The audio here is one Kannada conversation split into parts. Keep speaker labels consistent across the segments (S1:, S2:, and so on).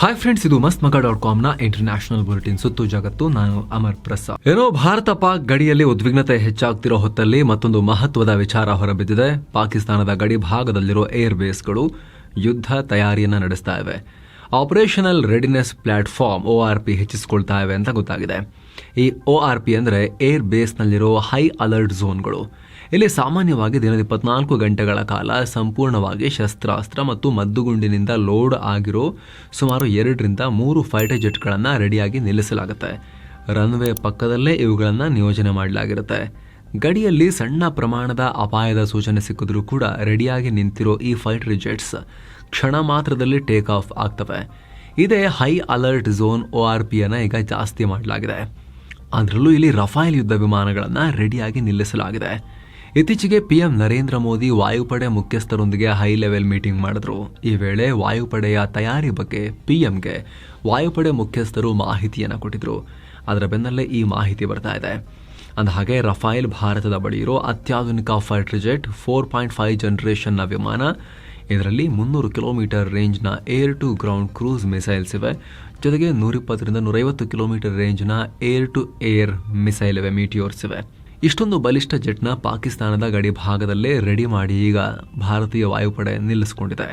S1: ಹಾಯ್ ಫ್ರೆಂಡ್ಸ್ ಇದು Masth Maga dot ಕಾಮ್ನ international bulletin ಸುತ್ತು ಜಗತ್ತು, ನಾನು ಅಮರ್ ಪ್ರಸಾದ್. ಏನೋ ಭಾರತ ಪಾಕ್ ಗಡಿಯಲ್ಲಿ ಉದ್ವಿಗ್ನತೆ ಹೆಚ್ಚಾಗ್ತಿರೋ ಹೊತ್ತಲ್ಲಿ ಮತ್ತೊಂದು ಮಹತ್ವದ ವಿಚಾರ ಹೊರಬಿದ್ದಿದೆ. ಪಾಕಿಸ್ತಾನದ ಗಡಿ ಭಾಗದಲ್ಲಿರೋ ಏರ್ ಬೇಸ್ಗಳು ಯುದ್ಧ ತಯಾರಿಯನ್ನ ನಡೆಸ್ತಾ ಇವೆ. Operational readiness platform O R P ಹೆಚ್ಚಿಸಿಕೊಳ್ತಾ ಇವೆ ಅಂತ ಗೊತ್ತಾಗಿದೆ. ಈ ಒ ಆರ್ ಪಿ ಅಂದರೆ ಏರ್ ಬೇಸ್ನಲ್ಲಿರೋ ಹೈ ಅಲರ್ಟ್ ಝೋನ್ಗಳು ಇಲ್ಲಿ ಸಾಮಾನ್ಯವಾಗಿ ದಿನದ ಇಪ್ಪತ್ನಾಲ್ಕು ಗಂಟೆಗಳ ಕಾಲ ಸಂಪೂರ್ಣವಾಗಿ ಶಸ್ತ್ರಾಸ್ತ್ರ ಮತ್ತು ಮದ್ದುಗುಂಡಿನಿಂದ ಲೋಡ್ ಆಗಿರೋ ಸುಮಾರು ಎರಡರಿಂದ ಮೂರು ಫೈಟರ್ ಜೆಟ್ಗಳನ್ನು ರೆಡಿಯಾಗಿ ನಿಲ್ಲಿಸಲಾಗುತ್ತೆ. ರನ್ವೇ ಪಕ್ಕದಲ್ಲೇ ಇವುಗಳನ್ನು ನಿಯೋಜನೆ ಮಾಡಲಾಗಿರುತ್ತೆ. ಗಡಿಯಲ್ಲಿ ಸಣ್ಣ ಪ್ರಮಾಣದ ಅಪಾಯದ ಸೂಚನೆ ಸಿಕ್ಕಿದ್ರೂ ಕೂಡ ರೆಡಿಯಾಗಿ ನಿಂತಿರೋ ಈ ಫೈಟರ್ ಜೆಟ್ಸ್ ಕ್ಷಣ ಮಾತ್ರದಲ್ಲಿ ಟೇಕ್ ಆಫ್ ಆಗ್ತವೆ. ಇದೇ high alert zone O R ಪಿಯನ್ನು ಈಗ ಜಾಸ್ತಿ ಮಾಡಲಾಗಿದೆ. ಅದರಲ್ಲೂ ಇಲ್ಲಿ ರಫೇಲ್ ಯುದ್ಧ ವಿಮಾನಗಳನ್ನು ರೆಡಿಯಾಗಿ ನಿಲ್ಲಿಸಲಾಗಿದೆ. ಇತ್ತೀಚೆಗೆ ಪಿಎಂ ನರೇಂದ್ರ ಮೋದಿ ವಾಯುಪಡೆ ಮುಖ್ಯಸ್ಥರೊಂದಿಗೆ ಹೈ ಲೆವೆಲ್ ಮೀಟಿಂಗ್ ಮಾಡಿದ್ರು. ಈ ವೇಳೆ ವಾಯುಪಡೆಯ ತಯಾರಿ ಬಗ್ಗೆ ಪಿಎಂಗೆ ವಾಯುಪಡೆ ಮುಖ್ಯಸ್ಥರು ಮಾಹಿತಿಯನ್ನು ಕೊಟ್ಟಿದ್ರು. ಅದರ ಬೆನ್ನಲ್ಲೇ ಈ ಮಾಹಿತಿ ಬರ್ತಾ ಇದೆ. ಅಂದಹಾಗೆ ರಫೈಲ್ ಭಾರತದ ಬಳಿ ಇರೋ ಅತ್ಯಾಧುನಿಕ fighter jet four point five ಜನರೇಷನ್ನ ವಿಮಾನ, ಇದರಲ್ಲಿ ಮುನ್ನೂರು kilometre ರೇಂಜ್ನ air to ground cruise missiles ಇವೆ. ಜೊತೆಗೆ ನೂರಿಪ್ಪತ್ತರಿಂದ ನೂರೈವತ್ತು ಕಿಲೋಮೀಟರ್ ರೇಂಜ್ನ ಏರ್ ಟು ಏರ್ ಮಿಸೈಲ್ ಇವೆ, ಮೀಟಿಯೋರ್ಸ್ ಇವೆ. ಇಷ್ಟೊಂದು ಬಲಿಷ್ಠ ಜೆಟ್ನ ಪಾಕಿಸ್ತಾನದ ಗಡಿ ಭಾಗದಲ್ಲೇ ರೆಡಿ ಮಾಡಿ ಈಗ ಭಾರತೀಯ ವಾಯುಪಡೆ ನಿಲ್ಲಿಸಿಕೊಂಡಿದೆ.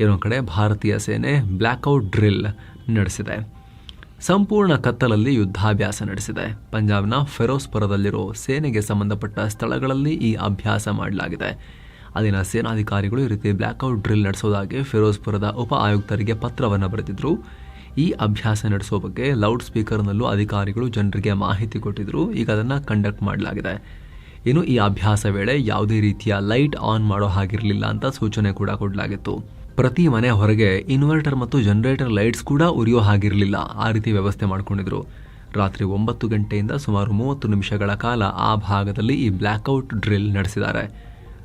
S1: ಇನ್ನೊಂದು ಕಡೆ ಭಾರತೀಯ ಸೇನೆ ಬ್ಲ್ಯಾಕ್ಔಟ್ ಡ್ರಿಲ್ ನಡೆಸಿದೆ. ಸಂಪೂರ್ಣ ಕತ್ತಲಲ್ಲಿ ಯುದ್ಧಾಭ್ಯಾಸ ನಡೆಸಿದೆ. ಪಂಜಾಬ್ನ ಫೆರೋಸ್ಪುರದಲ್ಲಿರೋ ಸೇನೆಗೆ ಸಂಬಂಧಪಟ್ಟ ಸ್ಥಳಗಳಲ್ಲಿ ಈ ಅಭ್ಯಾಸ ಮಾಡಲಾಗಿದೆ. ಅಲ್ಲಿನ ಸೇನಾಧಿಕಾರಿಗಳು ಈ ರೀತಿ ಬ್ಲ್ಯಾಕ್ಔಟ್ ಡ್ರಿಲ್ ನಡೆಸೋದಾಗಿ ಫಿರೋಜ್ಪುರದ ಉಪ ಆಯುಕ್ತರಿಗೆ ಪತ್ರವನ್ನು ಬರೆದಿದ್ರು. ಈ ಅಭ್ಯಾಸ ನಡೆಸೋ ಬಗ್ಗೆ ಲೌಡ್ ಸ್ಪೀಕರ್ನಲ್ಲೂ ಅಧಿಕಾರಿಗಳು ಜನರಿಗೆ ಮಾಹಿತಿ ಕೊಟ್ಟಿದ್ದರು ಈಗ ಅದನ್ನು ಕಂಡಕ್ಟ್ ಮಾಡಲಾಗಿದೆ. ಇನ್ನು ಈ ಅಭ್ಯಾಸ ವೇಳೆ ಯಾವುದೇ ರೀತಿಯ ಲೈಟ್ ಆನ್ ಮಾಡೋ ಹಾಗಿರಲಿಲ್ಲ ಅಂತ ಸೂಚನೆ ಕೂಡ ಕೊಡಲಾಗಿತ್ತು. ಪ್ರತಿ ಮನೆ ಹೊರಗೆ ಇನ್ವರ್ಟರ್ ಮತ್ತು ಜನರೇಟರ್ ಲೈಟ್ಸ್ ಕೂಡ ಉರಿಯೋ ಹಾಗಿರಲಿಲ್ಲ. ಆ ರೀತಿ ವ್ಯವಸ್ಥೆ ಮಾಡ್ಕೊಂಡಿದ್ರು. ರಾತ್ರಿ ಒಂಬತ್ತು ಗಂಟೆಯಿಂದ ಸುಮಾರು ಮೂವತ್ತು ನಿಮಿಷಗಳ ಕಾಲ ಆ ಭಾಗದಲ್ಲಿ ಈ ಬ್ಲ್ಯಾಕ್ಔಟ್ ಡ್ರಿಲ್ ನಡೆಸಿದ್ದಾರೆ.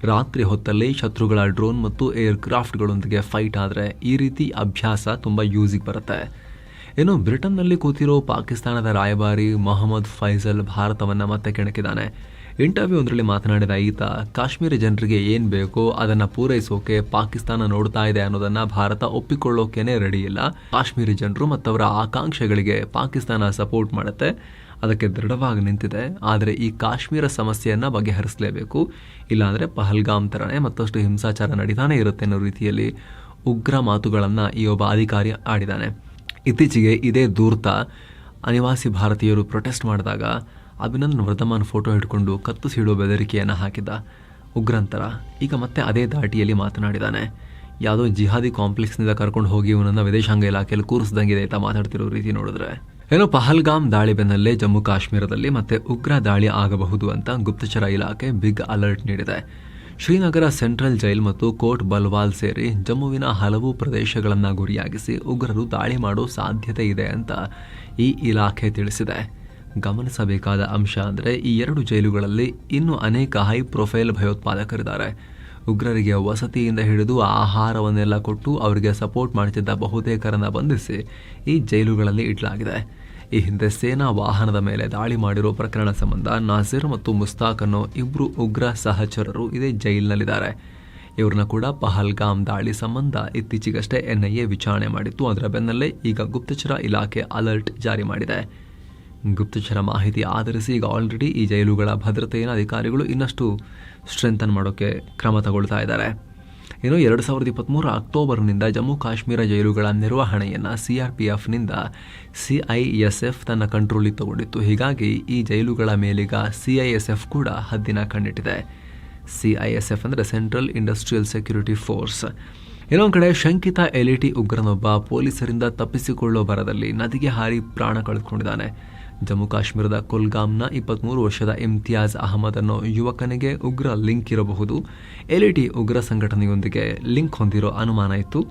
S1: ರಾತ್ರಿ ಹೊತ್ತಲ್ಲಿ ಶತ್ರುಗಳ ಡ್ರೋನ್ ಮತ್ತು ಏರ್ ಕ್ರಾಫ್ಟ್ಗಳೊಂದಿಗೆ ಫೈಟ್ ಆದರೆ ಈ ರೀತಿ ಅಭ್ಯಾಸ ತುಂಬ ಯೂಸಿಗೆ ಬರುತ್ತೆ. ಇನ್ನು ಬ್ರಿಟನ್ನಲ್ಲಿ ಕೂತಿರೋ ಪಾಕಿಸ್ತಾನದ ರಾಯಭಾರಿ ಮೊಹಮ್ಮದ್ ಫೈಸಲ್ ಭಾರತವನ್ನು ಮತ್ತೆ ಕೆಣಕಿದ್ದಾನೆ ಇಂಟರ್ವ್ಯೂ ಒಂದರಲ್ಲಿ ಮಾತನಾಡಿದ ಈತ, ಕಾಶ್ಮೀರಿ ಜನರಿಗೆ ಏನು ಬೇಕೋ ಅದನ್ನು ಪೂರೈಸೋಕೆ ಪಾಕಿಸ್ತಾನ ನೋಡ್ತಾ ಇದೆ ಅನ್ನೋದನ್ನು ಭಾರತ ಒಪ್ಪಿಕೊಳ್ಳೋಕೆನೇ ರೆಡಿ ಇಲ್ಲ. ಕಾಶ್ಮೀರಿ ಜನರು ಮತ್ತವರ ಆಕಾಂಕ್ಷೆಗಳಿಗೆ ಪಾಕಿಸ್ತಾನ ಸಪೋರ್ಟ್ ಮಾಡುತ್ತೆ. ಅದಕ್ಕೆ ದೃಢವಾಗಿ ನಿಂತಿದೆ. ಆದರೆ ಈ ಕಾಶ್ಮೀರ ಸಮಸ್ಯೆಯನ್ನು ಬಗೆಹರಿಸಲೇಬೇಕು. ಇಲ್ಲಾಂದರೆ ಪಹಲ್ಗಾಮ್ ಥರನೇ ಮತ್ತಷ್ಟು ಹಿಂಸಾಚಾರ ನಡೀತಾನೆ ಇರುತ್ತೆ ಅನ್ನೋ ರೀತಿಯಲ್ಲಿ ಉಗ್ರ ಮಾತುಗಳನ್ನು ಈ ಒಬ್ಬ ಅಧಿಕಾರಿ ಆಡಿದ್ದಾನೆ ಇತ್ತೀಚೆಗೆ ಇದೇ ದೂರ್ತ ಅನಿವಾಸಿ ಭಾರತೀಯರು ಪ್ರೊಟೆಸ್ಟ್ ಮಾಡಿದಾಗ ಅಭಿನಂದನ್ ವರ್ಧಮಾನ್ ಫೋಟೋ ಹಿಡ್ಕೊಂಡು ಕತ್ತು ಸಿಡುವ ಬೆದರಿಕೆಯನ್ನು ಹಾಕಿದ್ದ ಉಗ್ರಂತರ ಈಗ ಮತ್ತೆ ಅದೇ ದಾಟಿಯಲ್ಲಿ ಮಾತನಾಡಿದ್ದಾನೆ ಯಾವುದೋ ಜಿಹಾದಿ ಕಾಂಪ್ಲೆಕ್ಸ್ನಿಂದ ಕರ್ಕೊಂಡು ಹೋಗಿ ಇವನನ್ನು ವಿದೇಶಾಂಗ ಇಲಾಖೆಯಲ್ಲಿ ಕೂರಿಸ್ದಂಗಿದೆ ಅಂತ ಮಾತಾಡ್ತಿರೋ ರೀತಿ ನೋಡಿದ್ರೆ. ಏನೋ ಪಹಲ್ಗಾಮ್ ದಾಳಿ ಬೆನ್ನಲ್ಲೇ ಜಮ್ಮು ಕಾಶ್ಮೀರದಲ್ಲಿ ಮತ್ತೆ ಉಗ್ರ ದಾಳಿ ಆಗಬಹುದು ಅಂತ ಗುಪ್ತಚರ ಇಲಾಖೆ ಬಿಗ್ ಅಲರ್ಟ್ ನೀಡಿದೆ. ಶ್ರೀನಗರ ಸೆಂಟ್ರಲ್ ಜೈಲ್ ಮತ್ತು ಕೋಟ್ ಬಲ್ವಾಲ್ ಸೇರಿ ಜಮ್ಮುವಿನ ಹಲವು ಪ್ರದೇಶಗಳನ್ನು ಗುರಿಯಾಗಿಸಿ ಉಗ್ರರು ದಾಳಿ ಮಾಡೋ ಸಾಧ್ಯತೆ ಇದೆ ಅಂತ ಈ ಇಲಾಖೆ ತಿಳಿಸಿದೆ. ಗಮನಿಸಬೇಕಾದ ಅಂಶ ಅಂದರೆ ಈ ಎರಡು ಜೈಲುಗಳಲ್ಲಿ ಇನ್ನೂ ಅನೇಕ ಹೈ ಪ್ರೊಫೈಲ್ ಭಯೋತ್ಪಾದಕರಿದ್ದಾರೆ. ಉಗ್ರರಿಗೆ ವಸತಿಯಿಂದ ಹಿಡಿದು ಆಹಾರವನ್ನೆಲ್ಲ ಕೊಟ್ಟು ಅವರಿಗೆ ಸಪೋರ್ಟ್ ಮಾಡುತ್ತಿದ್ದ ಬಹುತೇಕರನ್ನು ಬಂಧಿಸಿ ಈ ಜೈಲುಗಳಲ್ಲಿ ಇಡಲಾಗಿದೆ. ಈ ಹಿಂದೆ ಸೇನಾ ವಾಹನದ ಮೇಲೆ ದಾಳಿ ಮಾಡಿರುವ ಪ್ರಕರಣ ಸಂಬಂಧ ನಾಸಿರ್ ಮತ್ತು ಮುಸ್ತಾಕ್ ಅನ್ನೋ ಇಬ್ಬರು ಉಗ್ರ ಸಹಚರರು ಇದೇ ಜೈಲಿನಲ್ಲಿದ್ದಾರೆ. ಇವ್ರನ್ನ ಕೂಡ ಪಹಲ್ಗಾಮ್ ದಾಳಿ ಸಂಬಂಧ ಇತ್ತೀಚೆಗಷ್ಟೇ ಎನ್ಐಎ ವಿಚಾರಣೆ ಮಾಡಿತ್ತು. ಅದರ ಬೆನ್ನಲ್ಲೇ ಈಗ ಗುಪ್ತಚರ ಇಲಾಖೆ ಅಲರ್ಟ್ ಜಾರಿ ಮಾಡಿದೆ. ಗುಪ್ತಚರ ಮಾಹಿತಿ ಆಧರಿಸಿ ಈಗ ಆಲ್ರೆಡಿ ಈ ಜೈಲುಗಳ ಭದ್ರತೆಯನ್ನು ಅಧಿಕಾರಿಗಳು ಇನ್ನಷ್ಟು ಸ್ಟ್ರೆಂಥನ್ ಮಾಡೋಕ್ಕೆ ಕ್ರಮ ತಗೊಳ್ತಾ ಇದ್ದಾರೆ. ಇನ್ನು ಎರಡು ಸಾವಿರದ ಇಪ್ಪತ್ತ್ಮೂರ ಅಕ್ಟೋಬರ್ನಿಂದ ಜಮ್ಮು ಕಾಶ್ಮೀರ ಜೈಲುಗಳ ನಿರ್ವಹಣೆಯನ್ನು ಸಿ ಆರ್ ಪಿ ಎಫ್ನಿಂದ ಸಿ ಐ ಎಸ್ ಎಫ್ ತನ್ನ ಕಂಟ್ರೋಲಿಗೆ ತಗೊಂಡಿತ್ತು ಹೀಗಾಗಿ ಈ ಜೈಲುಗಳ ಮೇಲೀಗ ಸಿ ಐ ಎಸ್ ಎಫ್ ಕೂಡ ಹದ್ದಿನ ಕಂಡಿಟ್ಟಿದೆ ಸಿ ಐ ಎಸ್ ಎಫ್ ಅಂದರೆ ಸೆಂಟ್ರಲ್ ಇಂಡಸ್ಟ್ರಿಯಲ್ ಸೆಕ್ಯೂರಿಟಿ ಫೋರ್ಸ್. ಇನ್ನೊಂದು ಕಡೆ ಶಂಕಿತ ಎಲಿಟಿ ಉಗ್ರನೊಬ್ಬ ಪೊಲೀಸರಿಂದ ತಪ್ಪಿಸಿಕೊಳ್ಳೋ ಬರದಲ್ಲಿ ನದಿಗೆ ಹಾರಿ ಪ್ರಾಣ ಕಳೆದುಕೊಂಡಿದ್ದಾನೆ. ಜಮ್ಮು ಕಾಶ್ಮೀರದ ಕುಲ್ಗಾಮ್ನ ಇಪ್ಪತ್ತ್ಮೂರು ವರ್ಷದ ಇಮ್ತಿಯಾಜ್ ಅಹಮದ್ ಅನ್ನೋ ಯುವಕನಿಗೆ ಉಗ್ರ ಲಿಂಕ್ ಇರಬಹುದು. ಎಲ್ಇಟಿ ಉಗ್ರ ಸಂಘಟನೆಯೊಂದಿಗೆ ಲಿಂಕ್ ಹೊಂದಿರೋ ಅನುಮಾನ ಇತ್ತು.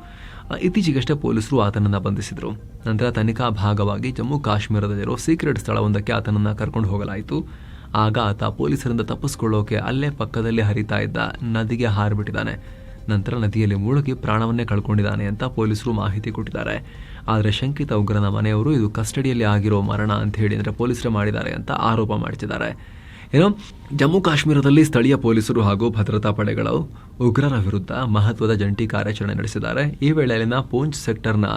S1: ಇತ್ತೀಚೆಗಷ್ಟೇ ಪೊಲೀಸರು ಆತನನ್ನು ಬಂಧಿಸಿದರು. ನಂತರ ತನಿಖಾ ಭಾಗವಾಗಿ ಜಮ್ಮು ಕಾಶ್ಮೀರದಲ್ಲಿರೋ ಸೀಕ್ರೆಟ್ ಸ್ಥಳವೊಂದಕ್ಕೆ ಆತನನ್ನು ಕರ್ಕೊಂಡು ಹೋಗಲಾಯಿತು. ಆಗ ಆತ ಪೊಲೀಸರಿಂದ ತಪ್ಪಿಸ್ಕೊಳ್ಳೋಕೆ ಅಲ್ಲೇ ಪಕ್ಕದಲ್ಲಿ ಹರಿತಾ ಇದ್ದ ನದಿಗೆ ಹಾರಿಬಿಟ್ಟಿದ್ದಾನೆ. ನಂತರ ನದಿಯಲ್ಲಿ ಮುಳುಗಿ ಪ್ರಾಣವನ್ನೇ ಕಳ್ಕೊಂಡಿದ್ದಾನೆ ಅಂತ ಪೊಲೀಸರು ಮಾಹಿತಿ ಕೊಟ್ಟಿದ್ದಾರೆ. ಆದರೆ ಶಂಕಿತ ಉಗ್ರನ ಮನೆಯವರು ಇದು ಕಸ್ಟಡಿಯಲ್ಲಿ ಆಗಿರೋ ಮರಣ ಅಂತ ಹೇಳಿ ಅಂದರೆ ಪೊಲೀಸರೇ ಮಾಡಿದ್ದಾರೆ ಅಂತ ಆರೋಪ ಮಾಡ್ತಿದ್ದಾರೆ. ಏನು, ಜಮ್ಮು ಕಾಶ್ಮೀರದಲ್ಲಿ ಸ್ಥಳೀಯ ಪೊಲೀಸರು ಹಾಗೂ ಭದ್ರತಾ ಪಡೆಗಳು ಉಗ್ರರ ವಿರುದ್ಧ ಮಹತ್ವದ ಜಂಟಿ ಕಾರ್ಯಾಚರಣೆ ನಡೆಸಿದ್ದಾರೆ. ಈ ವೇಳೆಯಲ್ಲಿನ ಪೂಂಚ್ ಸೆಕ್ಟರ್ನ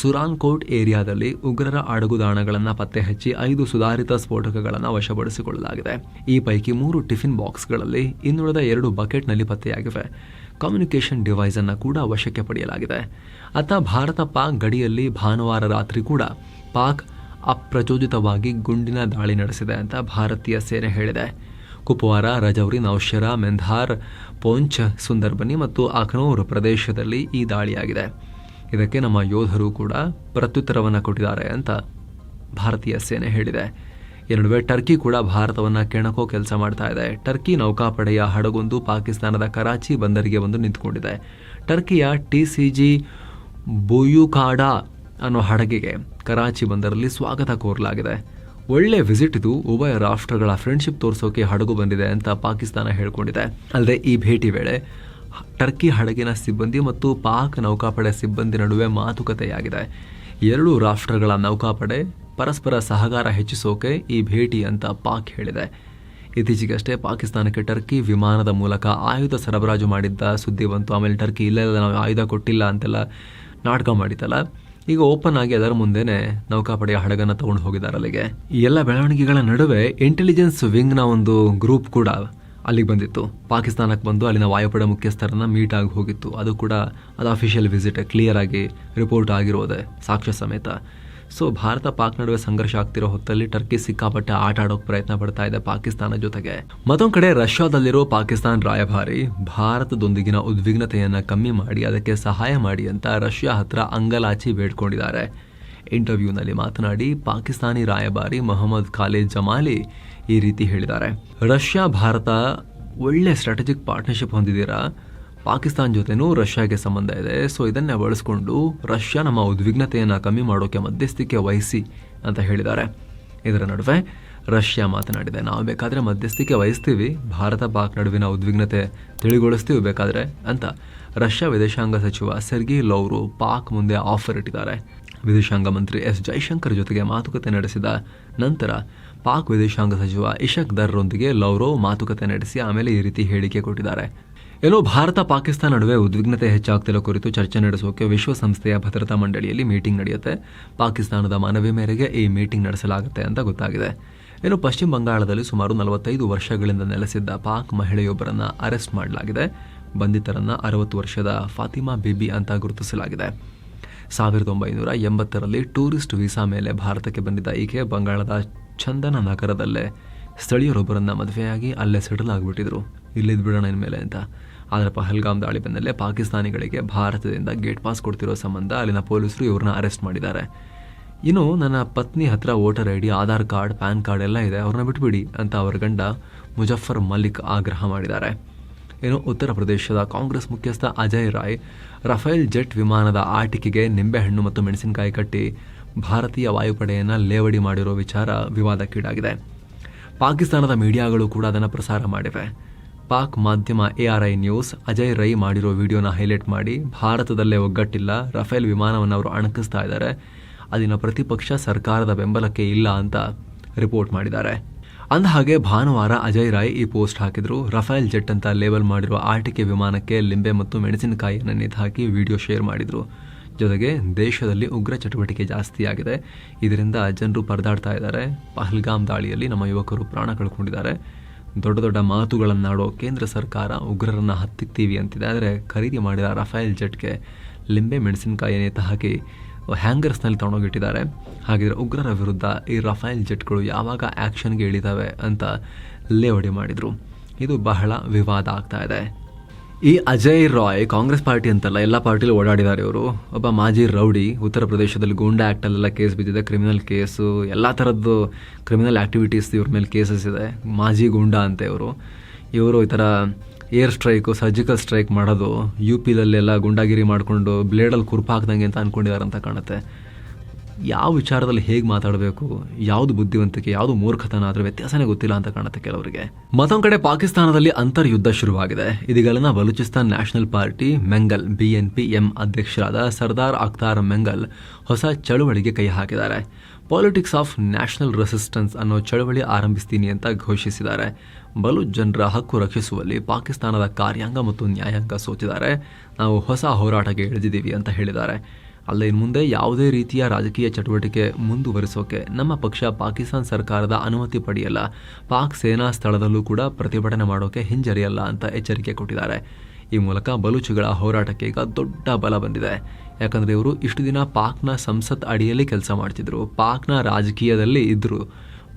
S1: ಸುರಾನ್ಕೋಟ್ ಏರಿಯಾದಲ್ಲಿ ಉಗ್ರರ ಅಡಗುದಾಣಗಳನ್ನು ಪತ್ತೆ ಹಚ್ಚಿ ಐದು ಸುಧಾರಿತ ಸ್ಫೋಟಕಗಳನ್ನು ವಶಪಡಿಸಿಕೊಳ್ಳಲಾಗಿದೆ. ಈ ಪೈಕಿ ಮೂರು ಟಿಫಿನ್ ಬಾಕ್ಸ್ಗಳಲ್ಲಿ ಇನ್ನುಳಿದ ಎರಡು ಬಕೆಟ್ನಲ್ಲಿ ಪತ್ತೆಯಾಗಿವೆ. ಕಮ್ಯುನಿಕೇಷನ್ ಡಿವೈಸನ್ನು ಕೂಡ ವಶಕ್ಕೆ ಪಡೆಯಲಾಗಿದೆ. ಅತ್ತ ಭಾರತ ಪಾಕ್ ಗಡಿಯಲ್ಲಿ ಭಾನುವಾರ ರಾತ್ರಿ ಕೂಡ ಪಾಕ್ ಅಪ್ರಚೋದಿತವಾಗಿ ಗುಂಡಿನ ದಾಳಿ ನಡೆಸಿದೆ ಅಂತ ಭಾರತೀಯ ಸೇನೆ ಹೇಳಿದೆ. ಕುಪ್ವಾರ, ರಜೌರಿ, ನೌಶೆರಾ, ಮೆಂಧಾರ್, ಪೋಂಚ್, ಸುಂದರ್ಬನಿ ಮತ್ತು ಅಖನೂರ್ ಪ್ರದೇಶದಲ್ಲಿ ಈ ದಾಳಿಯಾಗಿದೆ. ಇದಕ್ಕೆ ನಮ್ಮ ಯೋಧರು ಕೂಡ ಪ್ರತ್ಯುತ್ತರವನ್ನು ಕೊಟ್ಟಿದ್ದಾರೆ ಅಂತ ಭಾರತೀಯ ಸೇನೆ ಹೇಳಿದೆ. ಈ ನಡುವೆ ಟರ್ಕಿ ಕೂಡ ಭಾರತವನ್ನ ಕೆಣಕೋ ಕೆಲಸ ಮಾಡ್ತಾ ಇದೆ. ಟರ್ಕಿ ನೌಕಾಪಡೆಯ ಹಡಗೊಂದು ಪಾಕಿಸ್ತಾನದ ಕರಾಚಿ ಬಂದರಿಗೆ ಬಂದು ನಿಂತುಕೊಂಡಿದೆ. ಟರ್ಕಿಯ ಟಿಸಿಜಿ ಬುಯುಕಾಡಾ ಅನ್ನೋ ಹಡಗಿಗೆ ಕರಾಚಿ ಬಂದರಲ್ಲಿ ಸ್ವಾಗತ ಕೋರಲಾಗಿದೆ. ಒಳ್ಳೆ ವಿಸಿಟ್ ಇದು. ಉಭಯ ರಾಷ್ಟ್ರಗಳ ಫ್ರೆಂಡ್ಶಿಪ್ ತೋರಿಸೋಕೆ ಹಡಗು ಬಂದಿದೆ ಅಂತ ಪಾಕಿಸ್ತಾನ ಹೇಳಿಕೊಂಡಿದೆ. ಅಲ್ಲದೆ ಈ ಭೇಟಿ ವೇಳೆ ಟರ್ಕಿ ಹಡಗಿನ ಸಿಬ್ಬಂದಿ ಮತ್ತು ಪಾಕ್ ನೌಕಾಪಡೆ ಸಿಬ್ಬಂದಿ ನಡುವೆ ಮಾತುಕತೆಯಾಗಿದೆ. ಎರಡು ರಾಷ್ಟ್ರಗಳ ನೌಕಾಪಡೆ ಪರಸ್ಪರ ಸಹಕಾರ ಹೆಚ್ಚಿಸೋಕೆ ಈ ಭೇಟಿ ಅಂತ ಪಾಕ್ ಹೇಳಿದೆ. ಇತ್ತೀಚೆಗಷ್ಟೇ ಪಾಕಿಸ್ತಾನಕ್ಕೆ ಟರ್ಕಿ ವಿಮಾನದ ಮೂಲಕ ಆಯುಧ ಸರಬರಾಜು ಮಾಡಿದ್ದ ಸುದ್ದಿ ಬಂತು. ಆಮೇಲೆ ಟರ್ಕಿ ಇಲ್ಲ ಇಲ್ಲ, ನಾವು ಆಯುಧ ಕೊಟ್ಟಿಲ್ಲ ಅಂತೆಲ್ಲ ನಾಟಕ ಮಾಡಿತ್ತಲ್ಲ. ಈಗ ಓಪನ್ ಆಗಿ ಅದರ ಮುಂದೆನೆ ನೌಕಾಪಡೆಯ ಹಡಗನ್ನು ತಗೊಂಡು ಹೋಗಿದ್ದಾರೆ ಅಲ್ಲಿಗೆ. ಈ ಎಲ್ಲ ಬೆಳವಣಿಗೆಗಳ ನಡುವೆ ಇಂಟೆಲಿಜೆನ್ಸ್ ವಿಂಗ್ನ ಒಂದು ಗ್ರೂಪ್ ಕೂಡ ಅಲ್ಲಿಗೆ ಬಂದಿತ್ತು. ಪಾಕಿಸ್ತಾನಕ್ಕೆ ಬಂದು ಅಲ್ಲಿನ ವಾಯುಪಡೆ ಮುಖ್ಯಸ್ಥರನ್ನ ಮೀಟ್ ಆಗಿ ಹೋಗಿತ್ತು. ಅದು ಕೂಡ ಅದು ಅಫಿಷಿಯಲ್ ವಿಸಿಟ್ ಕ್ಲಿಯರ್ ಆಗಿ ರಿಪೋರ್ಟ್ ಆಗಿರೋದೆ, ಸಾಕ್ಷ್ಯ ಸಮೇತ. ಸೊ ಭಾರತ ಪಾಕ್ ನಡುವೆ ಸಂಘರ್ಷ ಆಗ್ತಿರೋ ಹೊತ್ತಲ್ಲಿ ಟರ್ಕಿ ಸಿಕ್ಕಾಪಟ್ಟೆ ಆಟ ಆಡೋಕ್ ಪ್ರಯತ್ನ ಪಡ್ತಾ ಇದೆ ಪಾಕಿಸ್ತಾನ ಜೊತೆಗೆ. ಮತ್ತೊಂದ್ ಕಡೆ ರಷ್ಯಾದಲ್ಲಿರೋ ಪಾಕಿಸ್ತಾನ ರಾಯಭಾರಿ, ಭಾರತದೊಂದಿಗಿನ ಉದ್ವಿಗ್ನತೆಯನ್ನ ಕಮ್ಮಿ ಮಾಡಿ ಅದಕ್ಕೆ ಸಹಾಯ ಮಾಡಿ ಅಂತ ರಷ್ಯಾ ಹತ್ರ ಅಂಗಲಾಚಿ ಬೇಡ್ಕೊಂಡಿದ್ದಾರೆ. ಇಂಟರ್ವ್ಯೂನಲ್ಲಿ ಮಾತನಾಡಿ, ಪಾಕಿಸ್ತಾನಿ ರಾಯಭಾರಿ ಮೊಹಮ್ಮದ್ ಖಾಲಿ ಜಮಾಲಿ ಈ ರೀತಿ ಹೇಳಿದ್ದಾರೆ. ರಷ್ಯಾ, ಭಾರತ ಒಳ್ಳೆ ಸ್ಟ್ರಾಟಜಿಕ್ ಪಾರ್ಟ್ನರ್ಶಿಪ್ ಹೊಂದಿದ್ದೀರಾ? ಪಾಕಿಸ್ತಾನ ಜೊತೆನೂ ರಷ್ಯಾಗೆ ಸಂಬಂಧ ಇದೆ. ಸೊ ಇದನ್ನೇ ಬಳಸ್ಕೊಂಡು ರಷ್ಯಾ ನಮ್ಮ ಉದ್ವಿಗ್ನತೆಯನ್ನು ಕಮ್ಮಿ ಮಾಡೋಕೆ ಮಧ್ಯಸ್ಥಿಕೆ ವಹಿಸಿ ಅಂತ ಹೇಳಿದ್ದಾರೆ. ಇದರ ನಡುವೆ ರಷ್ಯಾ ಮಾತನಾಡಿದೆ, ನಾವು ಬೇಕಾದರೆ ಮಧ್ಯಸ್ಥಿಕೆ ವಹಿಸ್ತೀವಿ, ಭಾರತ ಪಾಕ್ ನಡುವಿನ ಉದ್ವಿಗ್ನತೆ ತಿಳಿಗೊಳಿಸ್ತೀವಿ ಬೇಕಾದರೆ ಅಂತ ರಷ್ಯಾ ವಿದೇಶಾಂಗ ಸಚಿವ ಸೆರ್ಗಿ ಲೌರು ಪಾಕ್ ಮುಂದೆ ಆಫರ್ ಇಟ್ಟಿದ್ದಾರೆ. ವಿದೇಶಾಂಗ ಮಂತ್ರಿ ಎಸ್ ಜೈಶಂಕರ್ ಜೊತೆಗೆ ಮಾತುಕತೆ ನಡೆಸಿದ ನಂತರ ಪಾಕ್ ವಿದೇಶಾಂಗ ಸಚಿವ ಇಶಕ್ ದರ್ರೊಂದಿಗೆ ಲೌರೋ ಮಾತುಕತೆ ನಡೆಸಿ ಆಮೇಲೆ ಈ ರೀತಿ ಹೇಳಿಕೆ ಕೊಟ್ಟಿದ್ದಾರೆ. ಏನೋ ಭಾರತ ಪಾಕಿಸ್ತಾನ ನಡುವೆ ಉದ್ವಿಗ್ನತೆ ಹೆಚ್ಚಾಗ್ತಿರೋ ಕುರಿತು ಚರ್ಚೆ ನಡೆಸೋಕೆ ವಿಶ್ವಸಂಸ್ಥೆಯ ಭದ್ರತಾ ಮಂಡಳಿಯಲ್ಲಿ ಮೀಟಿಂಗ್ ನಡೆಯುತ್ತೆ. ಪಾಕಿಸ್ತಾನದ ಮನವಿ ಮೇರೆಗೆ ಈ ಮೀಟಿಂಗ್ ನಡೆಸಲಾಗುತ್ತೆ ಅಂತ ಗೊತ್ತಾಗಿದೆ. ಇನ್ನು ಪಶ್ಚಿಮ ಬಂಗಾಳದಲ್ಲಿ ಸುಮಾರು ನಲವತ್ತೈದು ವರ್ಷಗಳಿಂದ ನೆಲೆಸಿದ್ದ ಪಾಕ್ ಮಹಿಳೆಯೊಬ್ಬರನ್ನ ಅರೆಸ್ಟ್ ಮಾಡಲಾಗಿದೆ. ಬಂಧಿತರನ್ನ ಅರವತ್ತು ವರ್ಷದ ಫಾತಿಮಾ ಬಿಬಿ ಅಂತ ಗುರುತಿಸಲಾಗಿದೆ. ಸಾವಿರದ ಒಂಬೈನೂರ ಎಂಬತ್ತರಲ್ಲಿ ಟೂರಿಸ್ಟ್ ವೀಸಾ ಮೇಲೆ ಭಾರತಕ್ಕೆ ಬಂದಿದ್ದ ಈಕೆ ಬಂಗಾಳದ ಚಂದನ ನಗರದಲ್ಲೇ ಸ್ಥಳೀಯರೊಬ್ಬರನ್ನ ಮದುವೆಯಾಗಿ ಅಲ್ಲೇ ಸೆಟಲ್ ಆಗಿಬಿಟ್ಟಿದ್ರು. ಇಲ್ಲಿದ್ದು ಬಿಡೋಣ ಇನ್ಮೇಲೆ ಅಂತ. ಆದರೆ ಪಹಲ್ಗಾಮ್ ದಾಳಿ ಬೆನ್ನಲ್ಲೇ ಪಾಕಿಸ್ತಾನಿಗಳಿಗೆ ಭಾರತದಿಂದ ಗೇಟ್ ಪಾಸ್ ಕೊಡ್ತಿರೋ ಸಂಬಂಧ ಅಲ್ಲಿನ ಪೊಲೀಸರು ಇವ್ರನ್ನ ಅರೆಸ್ಟ್ ಮಾಡಿದ್ದಾರೆ. ಇನ್ನು ನನ್ನ ಪತ್ನಿ ಹತ್ರ voter I D, Aadhaar card, PAN card ಎಲ್ಲ ಇದೆ, ಅವ್ರನ್ನ ಬಿಟ್ಬಿಡಿ ಅಂತ ಅವರ ಗಂಡ ಮುಜಫರ್ ಮಲಿಕ್ ಆಗ್ರಹ ಮಾಡಿದ್ದಾರೆ. ಇನ್ನು ಉತ್ತರ ಪ್ರದೇಶದ ಕಾಂಗ್ರೆಸ್ ಮುಖ್ಯಸ್ಥ ಅಜಯ್ ರಾಯ್, ರಫೇಲ್ ಜೆಟ್ ವಿಮಾನದ ಆಟಿಕೆಗೆ ನಿಂಬೆಹಣ್ಣು ಮತ್ತು ಮೆಣಸಿನಕಾಯಿ ಕಟ್ಟಿ ಭಾರತೀಯ ವಾಯುಪಡೆಯನ್ನು ಲೇವಡಿ ಮಾಡಿರೋ ವಿಚಾರ ವಿವಾದಕ್ಕೀಡಾಗಿದೆ. ಪಾಕಿಸ್ತಾನದ ಮೀಡಿಯಾಗಳು ಕೂಡ ಅದನ್ನು ಪ್ರಸಾರ ಮಾಡಿವೆ. ಪಾಕ್ ಮಾಧ್ಯಮ ಎಆರ್ಐ ನ್ಯೂಸ್ ಅಜಯ್ ರೈ ಮಾಡಿರೋ ವಿಡಿಯೋನ ಹೈಲೈಟ್ ಮಾಡಿ ಭಾರತದಲ್ಲೇ ಒಗ್ಗಟ್ಟಿಲ್ಲ, ರಫೇಲ್ ವಿಮಾನವನ್ನು ಅವರು ಅಣಕಿಸ್ತಾ ಇದ್ದಾರೆ ಅದಿನ ಪ್ರತಿಪಕ್ಷ ಸರ್ಕಾರದ ಬೆಂಬಲಕ್ಕೆ ಇಲ್ಲ ಅಂತ ರಿಪೋರ್ಟ್ ಮಾಡಿದ್ದಾರೆ. ಅಂದಹಾಗೆ ಭಾನುವಾರ ಅಜಯ್ ರಾಯ್ ಈ ಪೋಸ್ಟ್ ಹಾಕಿದ್ರು. ರಫೇಲ್ ಜೆಟ್ ಅಂತ ಲೇಬಲ್ ಮಾಡಿರುವ ಆಟಿಕೆ ವಿಮಾನಕ್ಕೆ ಲಿಂಬೆ ಮತ್ತು ಮೆಣಸಿನಕಾಯಿಯನ್ನು ನೇತಾಕಿ ವಿಡಿಯೋ ಶೇರ್ ಮಾಡಿದರು. ಜೊತೆಗೆ ದೇಶದಲ್ಲಿ ಉಗ್ರ ಚಟುವಟಿಕೆ ಜಾಸ್ತಿಯಾಗಿದೆ. ಇದರಿಂದ ಜನರು ಪರದಾಡ್ತಾ ಇದ್ದಾರೆ ಪಹಲ್ಗಾಮ್ ದಾಳಿಯಲ್ಲಿ ನಮ್ಮ ಯುವಕರು ಪ್ರಾಣ ಕಳ್ಕೊಂಡಿದ್ದಾರೆ. ದೊಡ್ಡ ದೊಡ್ಡ ಮಾತುಗಳನ್ನಾಡೋ ಕೇಂದ್ರ ಸರ್ಕಾರ ಉಗ್ರರನ್ನು ಹತ್ತಿಕ್ತೀವಿ ಅಂತಿದೆ. ಆದರೆ ಖರೀದಿ ಮಾಡಿದ ರಫೇಲ್ ಜೆಟ್ಗೆ ಲಿಂಬೆ ಮೆಣಸಿನಕಾಯಿ ನೇತು ಹಾಕಿ ಹ್ಯಾಂಗರ್ಸ್ನಲ್ಲಿ ತೊಗೊಂಡೋಗಿಟ್ಟಿದ್ದಾರೆ. ಹಾಗಿದ್ರೆ ಉಗ್ರರ ವಿರುದ್ಧ ಈ ರಫೇಲ್ ಜೆಟ್ಗಳು ಯಾವಾಗ ಆ್ಯಕ್ಷನ್ಗೆ ಇಳಿದಾವೆ ಅಂತ ಲೇವಡಿ ಮಾಡಿದರು. ಇದು ಬಹಳ ವಿವಾದ ಆಗ್ತಾ ಇದೆ. ಈ ಅಜಯ್ ರಾಯ್ ಕಾಂಗ್ರೆಸ್ ಪಾರ್ಟಿ ಅಂತಲ್ಲ, ಎಲ್ಲ ಪಾರ್ಟಿಲಿ ಓಡಾಡಿದ್ದಾರೆ ಇವರು. ಒಬ್ಬ ಮಾಜಿ ರೌಡಿ, ಉತ್ತರ ಪ್ರದೇಶದಲ್ಲಿ ಗೂಂಡಾ ಆ್ಯಕ್ಟಲ್ಲೆಲ್ಲ ಕೇಸ್ ಬಿದ್ದಿದೆ ಕ್ರಿಮಿನಲ್ ಕೇಸು ಎಲ್ಲ ಥರದ್ದು ಕ್ರಿಮಿನಲ್ ಆ್ಯಕ್ಟಿವಿಟೀಸ್ ಇವ್ರ ಮೇಲೆ ಕೇಸಸ್ ಇದೆ. ಮಾಜಿ ಗೂಂಡಾ ಅಂತ ಇವರು. ಇವರು ಈ ಥರ ಏರ್ ಸ್ಟ್ರೈಕು ಸರ್ಜಿಕಲ್ ಸ್ಟ್ರೈಕ್ ಮಾಡೋದು ಯು ಪಿಲಲ್ಲೆಲ್ಲ ಗುಂಡಾಗಿರಿ ಮಾಡಿಕೊಂಡು ಬ್ಲೇಡಲ್ಲಿ ಕುರ್ಪ ಹಾಕ್ದಂಗೆ ಅಂತ ಅಂದ್ಕೊಂಡಿದ್ದಾರೆ ಅಂತ ಕಾಣುತ್ತೆ. ಯಾವ ವಿಚಾರದಲ್ಲಿ ಹೇಗೆ ಮಾತಾಡಬೇಕು, ಯಾವುದು ಬುದ್ಧಿವಂತಿಕೆ, ಯಾವುದು ಮೂರ್ಖತನ ಅದರ ವ್ಯತ್ಯಾಸನೇ ಗೊತ್ತಿಲ್ಲ ಅಂತ ಕಾಣುತ್ತೆ ಕೆಲವರಿಗೆ. ಮತ್ತೊಂದು ಕಡೆ ಪಾಕಿಸ್ತಾನದಲ್ಲಿ ಅಂತರ್ಯುದ್ಧ ಶುರುವಾಗಿದೆ. ಇದೀಗಲನ Balochistan national party Mengal, BNP M ಅಧ್ಯಕ್ಷರಾದ ಸರ್ದಾರ್ ಅಖ್ತಾರ್ ಮೆಂಗಲ್ ಹೊಸ ಚಳುವಳಿಗೆ ಕೈ ಹಾಕಿದ್ದಾರೆ. ಪಾಲಿಟಿಕ್ಸ್ ಆಫ್ ನ್ಯಾಷನಲ್ ರೆಸಿಸ್ಟೆನ್ಸ್ ಅನ್ನೋ ಚಳವಳಿ ಆರಂಭಿಸ್ತೀನಿ ಅಂತ ಘೋಷಿಸಿದ್ದಾರೆ. ಬಲು ಜನರ ಹಕ್ಕು ರಕ್ಷಿಸುವಲ್ಲಿ ಪಾಕಿಸ್ತಾನದ ಕಾರ್ಯಾಂಗ ಮತ್ತು ನ್ಯಾಯಾಂಗ ಸೋತಿದ್ದಾರೆ. ನಾವು ಹೊಸ ಹೋರಾಟಕ್ಕೆ ಇಳಿದಿದ್ದೀವಿ ಅಂತ ಹೇಳಿದ್ದಾರೆ. ಅಲ್ಲೇ ಇನ್ನು ಮುಂದೆ ಯಾವುದೇ ರೀತಿಯ ರಾಜಕೀಯ ಚಟುವಟಿಕೆ ಮುಂದುವರಿಸೋಕೆ ನಮ್ಮ ಪಕ್ಷ ಪಾಕಿಸ್ತಾನ ಸರ್ಕಾರದ ಅನುಮತಿ ಪಡೆಯಲ್ಲ. ಪಾಕ್ ಸೇನಾ ಸ್ಥಳದಲ್ಲೂ ಕೂಡ ಪ್ರತಿಭಟನೆ ಮಾಡೋಕೆ ಹಿಂಜರಿಯಲ್ಲ ಅಂತ ಎಚ್ಚರಿಕೆ ಕೊಟ್ಟಿದ್ದಾರೆ. ಈ ಮೂಲಕ ಬಲೂಚಿಗಳ ಹೋರಾಟಕ್ಕೆ ಈಗ ದೊಡ್ಡ ಬಲ ಬಂದಿದೆ. ಯಾಕಂದರೆ ಇವರು ಇಷ್ಟು ದಿನ ಪಾಕ್ನ ಸಂಸತ್ ಅಡಿಯಲ್ಲಿ ಕೆಲಸ ಮಾಡ್ತಿದ್ರು. ಪಾಕ್ನ ರಾಜಕೀಯದಲ್ಲಿ ಇದ್ರು.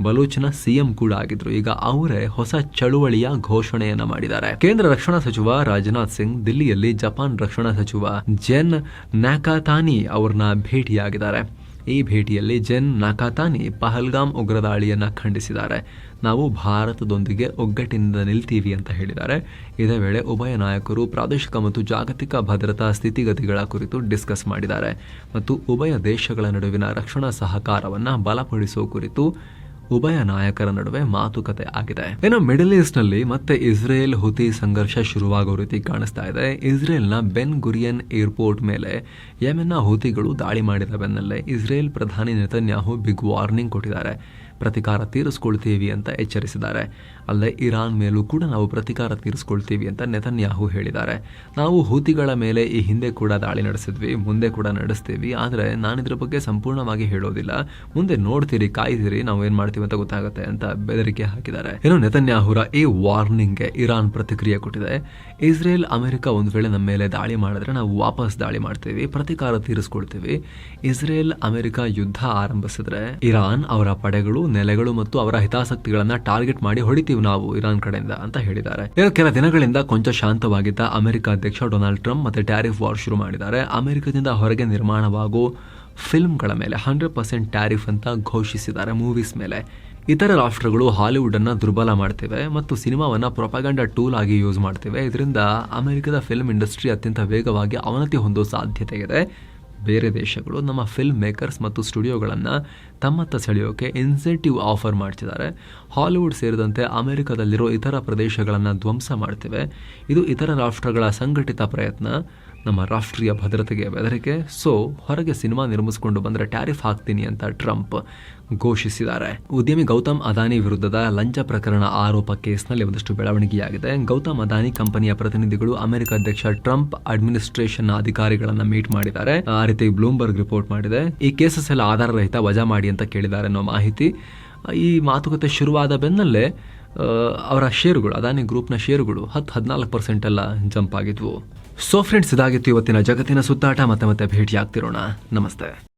S1: ಬಲೂಚ್ನ ಸಿಎಂ ಕೂಡ ಆಗಿದ್ರು. ಈಗ ಅವರೇ ಹೊಸ ಚಳುವಳಿಯ ಘೋಷಣೆಯನ್ನ ಮಾಡಿದ್ದಾರೆ. ಕೇಂದ್ರ ರಕ್ಷಣಾ ಸಚಿವ ರಾಜನಾಥ್ ಸಿಂಗ್ ದಿಲ್ಲಿಯಲ್ಲಿ ಜಪಾನ್ ರಕ್ಷಣಾ ಸಚಿವ ಜೆನ್ ನ್ಯಾಕಾತಾನಿ ಅವ್ರನ್ನ ಭೇಟಿಯಾಗಿದ್ದಾರೆ. ಈ ಭೇಟಿಯಲ್ಲಿ ಜೆನ್ ನಾಕಾತಾನಿ ಪಹಲ್ಗಾಮ್ ಉಗ್ರದಾಳಿಯನ್ನು ಖಂಡಿಸಿದ್ದಾರೆ. ನಾವು ಭಾರತದೊಂದಿಗೆ ಒಗ್ಗಟ್ಟಿನಿಂದ ನಿಲ್ತೀವಿ ಅಂತ ಹೇಳಿದ್ದಾರೆ. ಇದೇ ವೇಳೆ ಉಭಯ ನಾಯಕರು ಪ್ರಾದೇಶಿಕ ಮತ್ತು ಜಾಗತಿಕ ಭದ್ರತಾ ಸ್ಥಿತಿಗತಿಗಳ ಕುರಿತು ಡಿಸ್ಕಸ್ ಮಾಡಿದ್ದಾರೆ. ಮತ್ತು ಉಭಯ ದೇಶಗಳ ನಡುವಿನ ರಕ್ಷಣಾ ಸಹಕಾರವನ್ನು ಬಲಪಡಿಸುವ ಕುರಿತು ಉಭಯ ನಾಯಕರ ನಡುವೆ ಮಾತುಕತೆ ಆಗಿದೆ. ಇನ್ನು ಮಿಡಲ್ ಈಸ್ಟ್ನಲ್ಲಿ ಮತ್ತೆ ಇಸ್ರೇಲ್ ಹುತಿ ಸಂಘರ್ಷ ಶುರುವಾಗೋ ರೀತಿ ಕಾಣಿಸ್ತಾ ಇದೆ. ಇಸ್ರೇಲ್ನ ಬೆನ್ ಗುರಿಯನ್ ಏರ್ಪೋರ್ಟ್ ಮೇಲೆ ಯಮೆನ್ನ ಹುತಿಗಳು ದಾಳಿ ಮಾಡಿದ ಬೆನ್ನಲ್ಲೇ ಇಸ್ರೇಲ್ ಪ್ರಧಾನಿ ನೆತನ್ಯಾಹು ಬಿಗ್ ವಾರ್ನಿಂಗ್ ಕೊಟ್ಟಿದ್ದಾರೆ. ಪ್ರತಿಕಾರ ತೀರಿಸ್ಕೊಳ್ತೀವಿ ಅಂತ ಎಚ್ಚರಿಸಿದ್ದಾರೆ. ಅಲ್ಲದೆ ಇರಾನ್ ಮೇಲೂ ಕೂಡ ನಾವು ಪ್ರತಿಕಾರ ತೀರಿಸ್ಕೊಳ್ತೀವಿ ಅಂತ ನೆತನ್ಯಾಹು ಹೇಳಿದ್ದಾರೆ. ನಾವು ಹೂತಿಗಳ ಮೇಲೆ ಈ ಹಿಂದೆ ಕೂಡ ದಾಳಿ ನಡೆಸಿದ್ವಿ, ಮುಂದೆ ಕೂಡ ನಡೆಸ್ತೀವಿ. ಆದರೆ ನಾನು ಇದ್ರ ಬಗ್ಗೆ ಸಂಪೂರ್ಣವಾಗಿ ಹೇಳೋದಿಲ್ಲ. ಮುಂದೆ ನೋಡ್ತೀರಿ ಕಾಯ್ದಿರಿ ನಾವು ಏನು ಮಾಡ್ತೀವಿ ಅಂತ ಗೊತ್ತಾಗುತ್ತೆ ಅಂತ ಬೆದರಿಕೆ ಹಾಕಿದ್ದಾರೆ. ಏನು ನೆತನ್ಯಾಹುರ ಈ ವಾರ್ನಿಂಗ್ಗೆ ಇರಾನ್ ಪ್ರತಿಕ್ರಿಯೆ ಕೊಟ್ಟಿದೆ. ಇಸ್ರೇಲ್, ಅಮೆರಿಕ ಒಂದು ವೇಳೆ ನಮ್ಮ ಮೇಲೆ ದಾಳಿ ಮಾಡಿದ್ರೆ ನಾವು ವಾಪಸ್ ದಾಳಿ ಮಾಡ್ತೀವಿ, ಪ್ರತಿಕಾರ ತೀರಿಸ್ಕೊಳ್ತೀವಿ. ಇಸ್ರೇಲ್, ಅಮೆರಿಕ ಯುದ್ಧ ಆರಂಭಿಸಿದ್ರೆ ಇರಾನ್ ಅವರ ಪಡೆಗಳು ನೆಲೆಗಳು ಮತ್ತು ಅವರ ಹಿತಾಸಕ್ತಿಗಳನ್ನ ಟಾರ್ಗೆಟ್ ಮಾಡಿ ಹೊಡಿತೀವಿ ನಾವು ಇರಾನ್ ಕಡೆಯಿಂದ ಅಂತ ಹೇಳಿದ್ದಾರೆ. ಕೆಲ ದಿನಗಳಿಂದ ಕೊಂಚ ಶಾಂತವಾಗಿದ್ದ ಅಮೆರಿಕ ಅಧ್ಯಕ್ಷ ಡೊನಾಲ್ಡ್ ಟ್ರಂಪ್ ಮತ್ತೆ ಟ್ಯಾರಿಫ್ ವಾರ್ ಶುರು ಮಾಡಿದ್ದಾರೆ. ಅಮೆರಿಕದಿಂದ ಹೊರಗೆ ನಿರ್ಮಾಣವಾಗೋ ಫಿಲ್ಮ್ಗಳ ಮೇಲೆ ಹಂಡ್ರೆಡ್ ಪರ್ಸೆಂಟ್ ಟ್ಯಾರಿಫ್ ಅಂತ ಘೋಷಿಸಿದ್ದಾರೆ ಮೂವೀಸ್ ಮೇಲೆ. ಇತರ ರಾಷ್ಟ್ರಗಳು ಹಾಲಿವುಡ್ ಅನ್ನ ದುರ್ಬಲ ಮಾಡ್ತಿವೆ ಮತ್ತು ಸಿನಿಮಾವನ್ನ ಪ್ರೊಪಗಂಡ ಟೂಲ್ ಆಗಿ ಯೂಸ್ ಮಾಡ್ತಿವೆ. ಇದರಿಂದ ಅಮೆರಿಕದ ಫಿಲ್ಮ್ ಇಂಡಸ್ಟ್ರಿ ಅತ್ಯಂತ ವೇಗವಾಗಿ ಅವನತಿ ಹೊಂದೋ ಸಾಧ್ಯತೆ ಇದೆ ಬೇರೆ ದೇಶಗಳು ನಮ್ಮ ಫಿಲ್ಮ್ ಮೇಕರ್ಸ್ ಮತ್ತು ಸ್ಟುಡಿಯೋಗಳನ್ನು ತಮ್ಮತ್ತ ಸೆಳೆಯೋಕೆ ಇನ್ಸೆಂಟಿವ್ ಆಫರ್ ಮಾಡ್ತಿದ್ದಾರೆ. ಹಾಲಿವುಡ್ ಸೇರಿದಂತೆ ಅಮೆರಿಕದಲ್ಲಿರೋ ಇತರ ಪ್ರದೇಶಗಳನ್ನು ಧ್ವಂಸ ಮಾಡ್ತಿವೆ. ಇದು ಇತರ ರಾಷ್ಟ್ರಗಳ ಸಂಘಟಿತ ಪ್ರಯತ್ನ. ನಮ್ಮ ರಾಷ್ಟ್ರೀಯ ಭದ್ರತೆಗೆ ಬೆದರಿಕೆ. ಸೊ ಹೊರಗೆ ಸಿನಿಮಾ ನಿರ್ಮಿಸಿಕೊಂಡು ಬಂದರೆ ಟ್ಯಾರಿಫ್ ಹಾಕ್ತೀನಿ ಅಂತ ಟ್ರಂಪ್ ಘೋಷಿಸಿದ್ದಾರೆ. ಉದ್ಯಮಿ ಗೌತಮ್ ಅದಾನಿ ವಿರುದ್ಧದ ಲಂಚ ಪ್ರಕರಣ ಆರೋಪ ಕೇಸ್ನಲ್ಲಿ ಒಂದಷ್ಟು ಬೆಳವಣಿಗೆಯಾಗಿದೆ. ಗೌತಮ್ ಅದಾನಿ ಕಂಪನಿಯ ಪ್ರತಿನಿಧಿಗಳು ಅಮೆರಿಕ ಅಧ್ಯಕ್ಷ ಟ್ರಂಪ್ ಅಡ್ಮಿನಿಸ್ಟ್ರೇಷನ್ ಅಧಿಕಾರಿಗಳನ್ನ ಮೀಟ್ ಮಾಡಿದ್ದಾರೆ. ಆ ರೀತಿ ಬ್ಲೂಮ್ಬರ್ಗ್ ರಿಪೋರ್ಟ್ ಮಾಡಿದೆ. ಈ ಕೇಸಸ್ ಎಲ್ಲ ಆಧಾರ ರಹಿತ ವಜಾ ಮಾಡಿ ಅಂತ ಕೇಳಿದ್ದಾರೆ ಅನ್ನೋ ಮಾಹಿತಿ. ಈ ಮಾತುಕತೆ ಶುರುವಾದ ಬೆನ್ನಲ್ಲೇ ಅವರ ಷೇರುಗಳು, ಅದಾನಿ ಗ್ರೂಪ್ನ ಷೇರುಗಳು ಹತ್ತು ಹದಿನಾಲ್ಕು ಪರ್ಸೆಂಟ್ ಎಲ್ಲ ಜಂಪ್ ಆಗಿದ್ವು. ಸೊ ಫ್ರೆಂಡ್ಸ್ ಇದಾಗಿತ್ತು ಇವತ್ತಿನ ಜಗತ್ತಿನ ಸುತ್ತಾಟ. ಮತ್ತೆ ಮತ್ತೆ ಭೇಟಿ ಆಗ್ತಿರೋಣ ನಮಸ್ತೆ.